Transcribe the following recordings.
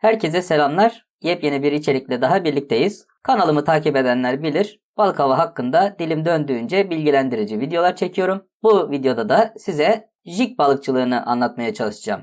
Herkese selamlar. Yepyeni bir içerikle daha birlikteyiz. Kanalımı takip edenler bilir. Balık avı hakkında dilim döndüğünce bilgilendirici videolar çekiyorum. Bu videoda da size jig balıkçılığını anlatmaya çalışacağım.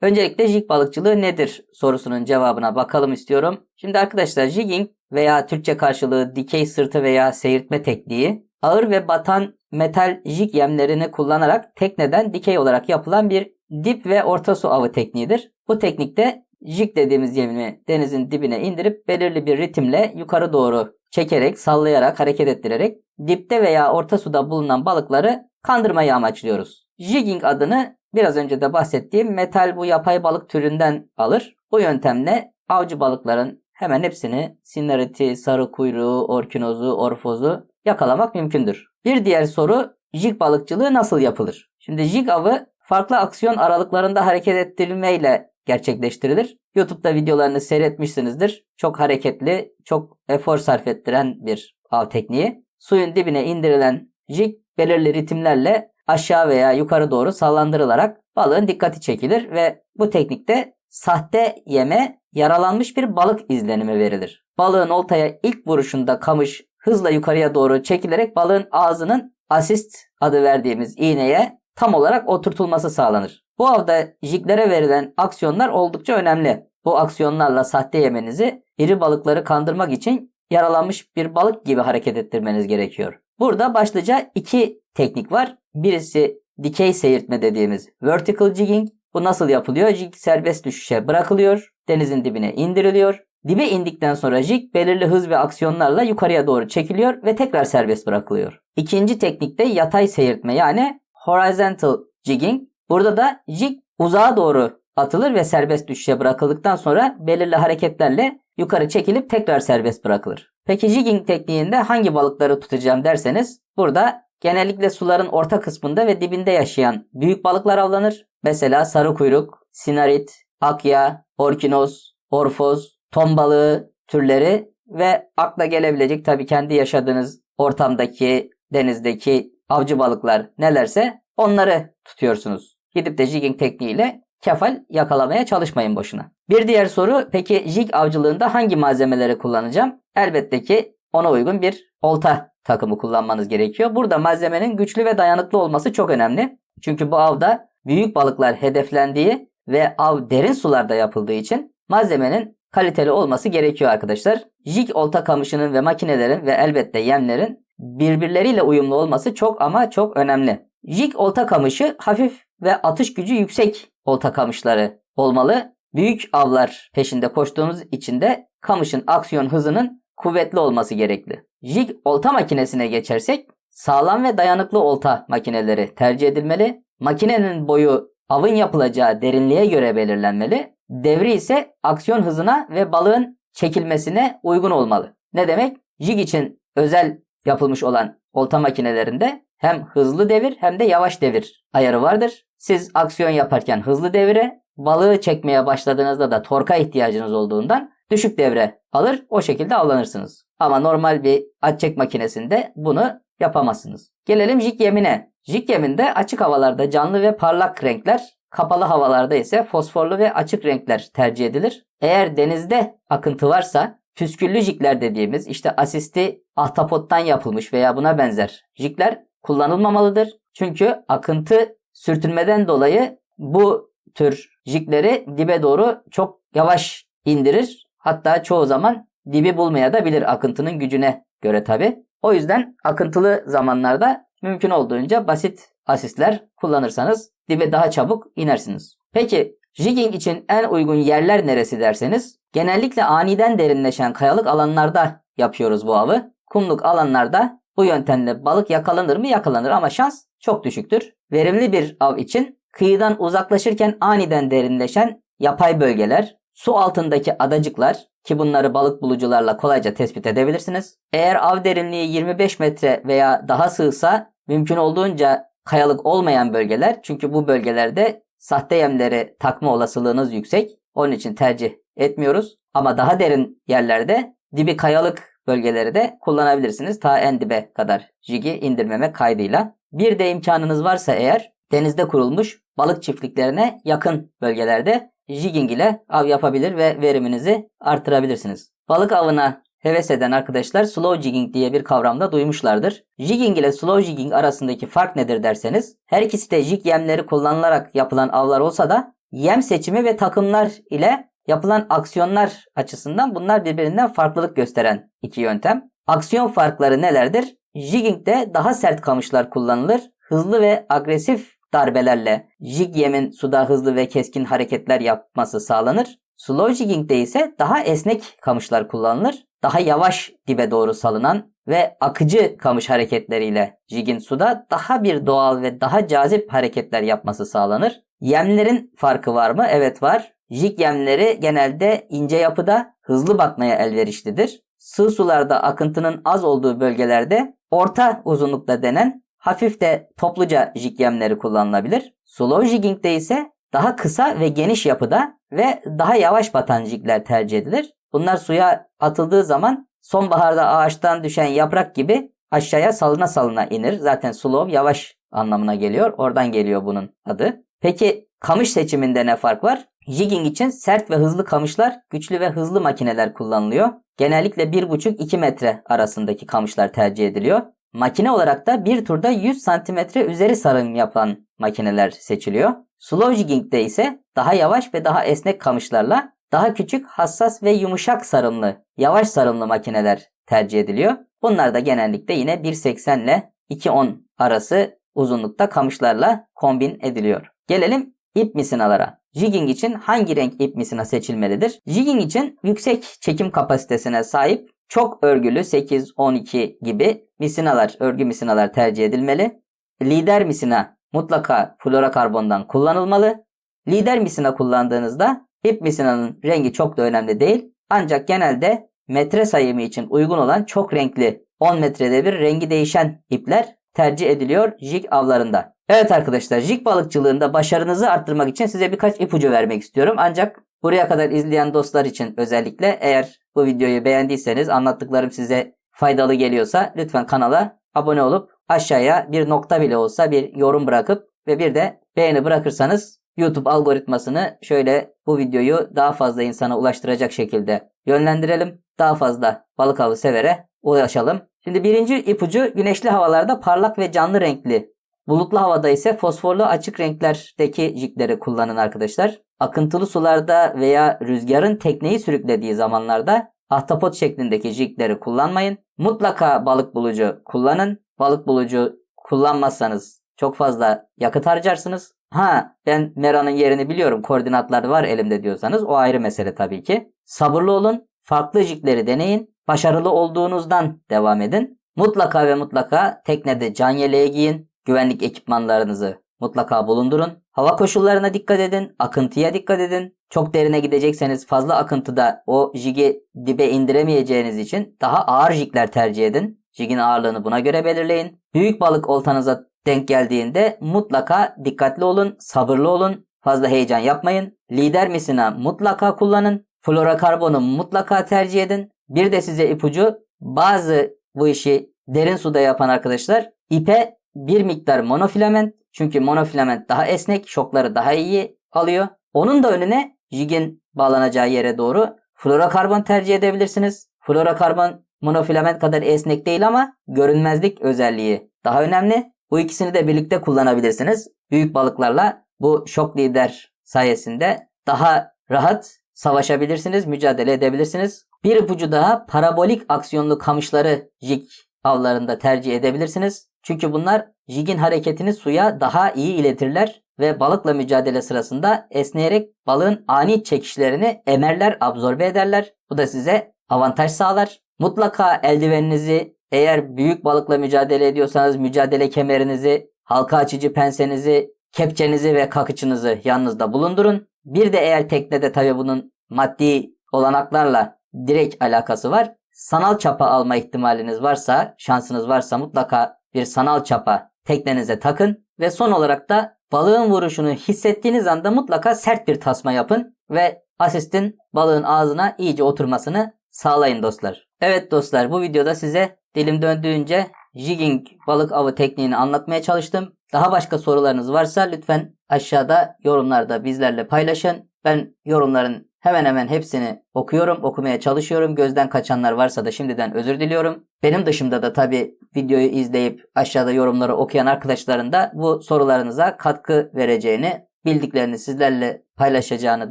Öncelikle jig balıkçılığı nedir sorusunun cevabına bakalım istiyorum. Şimdi arkadaşlar jigging veya Türkçe karşılığı dikey sırtı veya seyirtme tekniği ağır ve batan metal jig yemlerini kullanarak tekneden dikey olarak yapılan bir dip ve orta su avı tekniğidir. Bu teknikte jig dediğimiz yemi denizin dibine indirip belirli bir ritimle yukarı doğru çekerek, sallayarak, hareket ettirerek dipte veya orta suda bulunan balıkları kandırmayı amaçlıyoruz. Jigging adını biraz önce de bahsettiğim metal bu yapay balık türünden alır. Bu yöntemle avcı balıkların hemen hepsini sinariti, sarı kuyruğu, orkinozu, orfozu yakalamak mümkündür. Bir diğer soru jig balıkçılığı nasıl yapılır? Şimdi jig avı farklı aksiyon aralıklarında hareket ettirilmeyle gerçekleştirilir. YouTube'da videolarını seyretmişsinizdir. Çok hareketli, çok efor sarf ettiren bir av tekniği. Suyun dibine indirilen jig belirli ritimlerle aşağı veya yukarı doğru sallandırılarak balığın dikkati çekilir ve bu teknikte sahte yeme yaralanmış bir balık izlenimi verilir. Balığın oltaya ilk vuruşunda kamış hızla yukarıya doğru çekilerek balığın ağzının asist adı verdiğimiz iğneye tam olarak oturtulması sağlanır. Bu avda jiglere verilen aksiyonlar oldukça önemli. Bu aksiyonlarla sahte yemenizi iri balıkları kandırmak için yaralanmış bir balık gibi hareket ettirmeniz gerekiyor. Burada başlıca iki teknik var. Birisi dikey seyirtme dediğimiz vertical jigging. Bu nasıl yapılıyor? Jig serbest düşüşe bırakılıyor. Denizin dibine indiriliyor. Dibe indikten sonra jig belirli hız ve aksiyonlarla yukarıya doğru çekiliyor ve tekrar serbest bırakılıyor. İkinci teknikte yatay seyirtme yani horizontal jigging. Burada da jig uzağa doğru atılır ve serbest düşüşe bırakıldıktan sonra belirli hareketlerle yukarı çekilip tekrar serbest bırakılır. Peki jigging tekniğinde hangi balıkları tutacağım derseniz burada genellikle suların orta kısmında ve dibinde yaşayan büyük balıklar avlanır. Mesela sarı kuyruk, sinarit, akya, orkinoz, orfoz, ton balığı türleri ve akla gelebilecek tabii kendi yaşadığınız ortamdaki, denizdeki avcı balıklar nelerse onları tutuyorsunuz. Gidip de jigging tekniğiyle kefal yakalamaya çalışmayın boşuna. Bir diğer soru peki jig avcılığında hangi malzemeleri kullanacağım? Elbette ki ona uygun bir olta takımı kullanmanız gerekiyor. Burada malzemenin güçlü ve dayanıklı olması çok önemli. Çünkü bu avda büyük balıklar hedeflendiği ve av derin sularda yapıldığı için malzemenin kaliteli olması gerekiyor arkadaşlar. Jig olta kamışının ve makinelerin ve elbette yemlerin birbirleriyle uyumlu olması çok ama çok önemli. Jig olta kamışı hafif ve atış gücü yüksek olta kamışları olmalı. Büyük avlar peşinde koştuğunuz için de kamışın aksiyon hızının kuvvetli olması gerekli. Jig olta makinesine geçersek sağlam ve dayanıklı olta makineleri tercih edilmeli. Makinenin boyu avın yapılacağı derinliğe göre belirlenmeli. Devri ise aksiyon hızına ve balığın çekilmesine uygun olmalı. Ne demek? Jig için özel yapılmış olan olta makinelerinde hem hızlı devir hem de yavaş devir ayarı vardır. Siz aksiyon yaparken hızlı devire, balığı çekmeye başladığınızda da torka ihtiyacınız olduğundan düşük devre alır o şekilde avlanırsınız. Ama normal bir at çek makinesinde bunu yapamazsınız. Gelelim jig yemine. Jig yeminde açık havalarda canlı ve parlak renkler, kapalı havalarda ise fosforlu ve açık renkler tercih edilir. Eğer denizde akıntı varsa püsküllü jigler dediğimiz işte asisti ahtapottan yapılmış veya buna benzer jigler kullanılmamalıdır. Çünkü akıntı sürtünmeden dolayı bu tür jigleri dibe doğru çok yavaş indirir. Hatta çoğu zaman dibi bulmaya da bilir akıntının gücüne göre tabi. O yüzden akıntılı zamanlarda mümkün olduğunca basit asistler kullanırsanız dibe daha çabuk inersiniz. Peki jigging için en uygun yerler neresi derseniz genellikle aniden derinleşen kayalık alanlarda yapıyoruz bu avı. Kumluk alanlarda bu yöntemle balık yakalanır mı yakalanır ama şans çok düşüktür. Verimli bir av için kıyıdan uzaklaşırken aniden derinleşen yapay bölgeler, su altındaki adacıklar ki bunları balık bulucularla kolayca tespit edebilirsiniz. Eğer av derinliği 25 metre veya daha sığsa mümkün olduğunca kayalık olmayan bölgeler çünkü bu bölgelerde sahte yemleri takma olasılığınız yüksek. Onun için tercih etmiyoruz. Ama daha derin yerlerde dibi kayalık bölgeleri de kullanabilirsiniz. Ta en dibe kadar jigi indirmeme kaydıyla. Bir de imkanınız varsa eğer denizde kurulmuş balık çiftliklerine yakın bölgelerde jigging ile av yapabilir ve veriminizi artırabilirsiniz. Balık avına heves eden arkadaşlar slow jigging diye bir kavramda duymuşlardır. Jigging ile slow jigging arasındaki fark nedir derseniz her ikisi de jig yemleri kullanılarak yapılan avlar olsa da yem seçimi ve takımlar ile yapılan aksiyonlar açısından bunlar birbirinden farklılık gösteren iki yöntem. Aksiyon farkları nelerdir? Jigging'de daha sert kamışlar kullanılır. Hızlı ve agresif darbelerle jig yemin suda hızlı ve keskin hareketler yapması sağlanır. Slow jigging'de ise daha esnek kamışlar kullanılır. Daha yavaş dibe doğru salınan ve akıcı kamış hareketleriyle jigin suda daha bir doğal ve daha cazip hareketler yapması sağlanır. Yemlerin farkı var mı? Evet var. Jig yemleri genelde ince yapıda hızlı batmaya elverişlidir. Sığ sularda akıntının az olduğu bölgelerde orta uzunlukta denen hafif de topluca jig yemleri kullanılabilir. Slow jigging'de ise daha kısa ve geniş yapıda ve daha yavaş batan jigler tercih edilir. Bunlar suya atıldığı zaman sonbaharda ağaçtan düşen yaprak gibi aşağıya salına salına inir. Zaten slow yavaş anlamına geliyor. Oradan geliyor bunun adı. Peki kamış seçiminde ne fark var? Jigging için sert ve hızlı kamışlar, güçlü ve hızlı makineler kullanılıyor. Genellikle 1,5-2 metre arasındaki kamışlar tercih ediliyor. Makine olarak da bir turda 100 santimetre üzeri sarım yapan makineler seçiliyor. Slow jigging'de ise daha yavaş ve daha esnek kamışlarla daha küçük, hassas ve yumuşak sarımlı, yavaş sarımlı makineler tercih ediliyor. Bunlar da genellikle yine 1.80 ile 2.10 arası uzunlukta kamışlarla kombin ediliyor. Gelelim ip misinalara. Jigging için hangi renk ip misina seçilmelidir? Jigging için yüksek çekim kapasitesine sahip çok örgülü 8-12 gibi misinalar, örgü misinalar tercih edilmeli. Lider misina mutlaka florokarbondan kullanılmalı. Lider misina kullandığınızda ip misinanın rengi çok da önemli değil. Ancak genelde metre sayımı için uygun olan çok renkli 10 metrede bir rengi değişen ipler tercih ediliyor jig avlarında. Evet arkadaşlar jig balıkçılığında başarınızı arttırmak için size birkaç ipucu vermek istiyorum. Ancak buraya kadar izleyen dostlar için özellikle eğer bu videoyu beğendiyseniz anlattıklarım size faydalı geliyorsa lütfen kanala abone olup aşağıya bir nokta bile olsa bir yorum bırakıp ve bir de beğeni bırakırsanız YouTube algoritmasını şöyle bu videoyu daha fazla insana ulaştıracak şekilde yönlendirelim. Daha fazla balık avı severe ulaşalım. Şimdi birinci ipucu güneşli havalarda parlak ve canlı renkli. Bulutlu havada ise fosforlu açık renklerdeki jigleri kullanın arkadaşlar. Akıntılı sularda veya rüzgarın tekneyi sürüklediği zamanlarda ahtapot şeklindeki jigleri kullanmayın. Mutlaka balık bulucu kullanın. Balık bulucu kullanmazsanız çok fazla yakıt harcarsınız. Ha ben Mera'nın yerini biliyorum koordinatlar var elimde diyorsanız o ayrı mesele tabii ki. Sabırlı olun. Farklı jigleri deneyin. Başarılı olduğunuzdan devam edin. Mutlaka ve mutlaka teknede can yeleği giyin. Güvenlik ekipmanlarınızı mutlaka bulundurun. Hava koşullarına dikkat edin. Akıntıya dikkat edin. Çok derine gidecekseniz fazla akıntıda o jigi dibe indiremeyeceğiniz için daha ağır jigler tercih edin. Jigin ağırlığını buna göre belirleyin. Büyük balık oltanıza denk geldiğinde mutlaka dikkatli olun, sabırlı olun, fazla heyecan yapmayın. Lider misina mutlaka kullanın. Florokarbonu mutlaka tercih edin. Bir de size ipucu bazı bu işi derin suda yapan arkadaşlar ipe bir miktar monofilament çünkü monofilament daha esnek, şokları daha iyi alıyor. Onun da önüne jigin bağlanacağı yere doğru florokarbon tercih edebilirsiniz. Florokarbon monofilament kadar esnek değil ama görünmezlik özelliği daha önemli. Bu ikisini de birlikte kullanabilirsiniz. Büyük balıklarla bu şok lider sayesinde daha rahat savaşabilirsiniz, mücadele edebilirsiniz. Bir ipucu daha parabolik aksiyonlu kamışları jig avlarında tercih edebilirsiniz. Çünkü bunlar jigin hareketini suya daha iyi iletirler ve balıkla mücadele sırasında esneyerek balığın ani çekişlerini emerler, absorbe ederler. Bu da size avantaj sağlar. Mutlaka eldiveninizi eğer büyük balıkla mücadele ediyorsanız mücadele kemerinizi, halka açıcı pensenizi, kepçenizi ve kakıçınızı yanınızda bulundurun. Bir de eğer teknede tabi bunun maddi olanaklarla direkt alakası var. Sanal çapa alma ihtimaliniz varsa, şansınız varsa mutlaka bir sanal çapa teknenize takın ve son olarak da balığın vuruşunu hissettiğiniz anda mutlaka sert bir tasma yapın ve asistin balığın ağzına iyice oturmasını sağlayın dostlar. Evet dostlar bu videoda size dilim döndüğünce jigging balık avı tekniğini anlatmaya çalıştım. Daha başka sorularınız varsa lütfen aşağıda yorumlarda bizlerle paylaşın. Ben yorumların hemen hemen hepsini okuyorum, okumaya çalışıyorum. Gözden kaçanlar varsa da şimdiden özür diliyorum. Benim dışımda da tabi videoyu izleyip aşağıda yorumları okuyan arkadaşların da bu sorularınıza katkı vereceğini, bildiklerini sizlerle paylaşacağını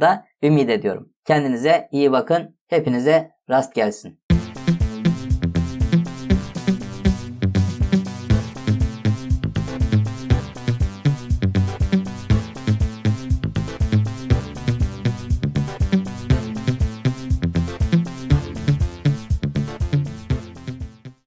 da ümit ediyorum. Kendinize iyi bakın. Hepinize rast gelsin.